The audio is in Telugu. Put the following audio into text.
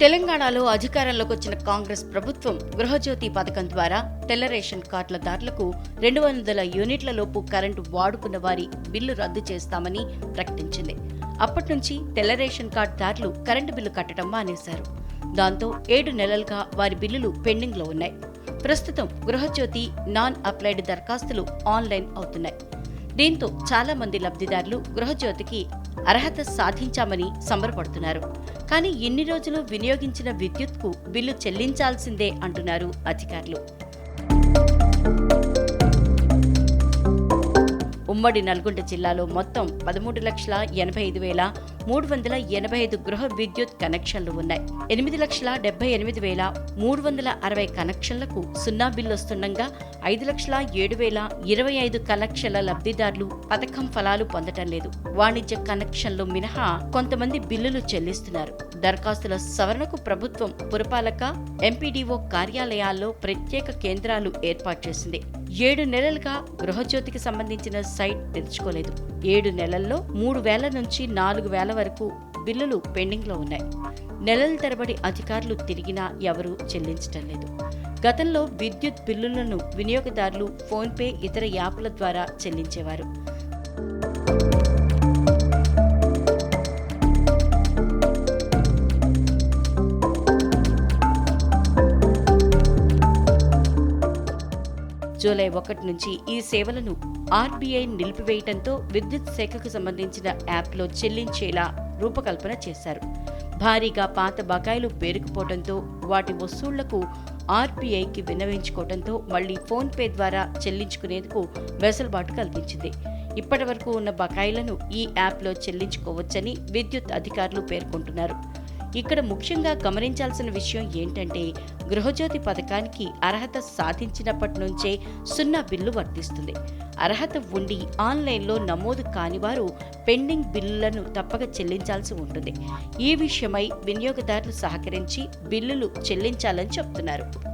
తెలంగాణలో అధికారంలోకి వచ్చిన కాంగ్రెస్ ప్రభుత్వం గృహజ్యోతి పథకం ద్వారా తెల్ల రేషన్ కార్డులదారులకు రెండు వందల యూనిట్ల లోపు కరెంటు వాడుకున్న వారి బిల్లు రద్దు చేస్తామని ప్రకటించింది. అప్పటి నుంచి తెల్ల రేషన్ కార్డుదారులు కరెంటు బిల్లు కట్టడం మానేశారు. దాంతో ఏడు నెలలుగా వారి బిల్లులు పెండింగ్లో ఉన్నాయి. ప్రస్తుతం గృహజ్యోతి నాన్ అప్లైడ్ దరఖాస్తులు ఆన్లైన్ అవుతున్నాయి. దీంతో చాలా మంది లబ్ధిదారులు గృహజ్యోతికి అర్హత సాధించామని సంబరపడుతున్నారు. కానీ ఇన్ని రోజులు వినియోగించిన విద్యుత్కు బిల్లు చెల్లించాల్సిందే అంటున్నారు అధికారులు. ఉమ్మడి నల్గొండ జిల్లాలో మొత్తం పదమూడు లక్షల ఎనభై ఐదు వేల మూడు వందల ఎనభై ఐదు గృహ విద్యుత్ కనెక్షన్లు ఉన్నాయి. ఎనిమిది లక్షల డెబ్బై ఎనిమిది వేల మూడు వందల అరవై కనెక్షన్లకు సున్నా బిల్లు వస్తుండగా ఐదు లక్షల ఏడు వేల ఇరవై ఐదు కనెక్షన్ల లబ్ధిదారులు పథకం ఫలాలు పొందటం లేదు. వాణిజ్య కనెక్షన్లు మినహా కొంతమంది బిల్లులు చెల్లిస్తున్నారు. దరఖాస్తుల సవరణకు ప్రభుత్వం పురపాలక ఎంపీడీఓ కార్యాలయాల్లో ప్రత్యేక కేంద్రాలు ఏర్పాటు చేసింది. ఏడు నెలలుగా గృహజ్యోతికి సంబంధించిన సైట్ తెరుచుకోలేదు. ఏడు నెలల్లో మూడు వేల నుంచి నాలుగు వేల వరకు బిల్లులు పెండింగ్లో ఉన్నాయి. నెలల తరబడి అధికారులు తిరిగినా ఎవరూ చెల్లించటం లేదు. గతంలో విద్యుత్ బిల్లులను వినియోగదారులు ఫోన్పే ఇతర యాప్ల ద్వారా చెల్లించేవారు. జూలై ఒకటి నుంచి ఈ సేవలను ఆర్బీఐ నిలిపివేయడంతో విద్యుత్ శాఖకు సంబంధించిన యాప్లో చెల్లించేలా రూపకల్పన చేశారు. భారీగా పాత బకాయిలు పేరుకుపోవడంతో వాటి వసూళ్ళకు ఆర్బీఐకి విన్నవించుకోవడంతో మళ్ళీ ఫోన్పే ద్వారా చెల్లించుకునేందుకు వెసులుబాటు కల్పించింది ఇప్పటి వరకు ఉన్న బకాయిలను ఈ యాప్లో చెల్లించుకోవచ్చని విద్యుత్ అధికారులు పేర్కొంటున్నారు. ఇక్కడ ముఖ్యంగా గమనించాల్సిన విషయం ఏంటంటే గృహజ్యోతి పథకానికి అర్హత సాధించినప్పటి నుంచే సున్నా బిల్లు వర్తిస్తుంది. అర్హత ఉండి ఆన్లైన్లో నమోదు కాని వారు పెండింగ్ బిల్లులను తప్పక చెల్లించాల్సి ఉంటుంది. ఈ విషయమై వినియోగదారులు సహకరించి బిల్లులు చెల్లించాలని చెప్తున్నారు.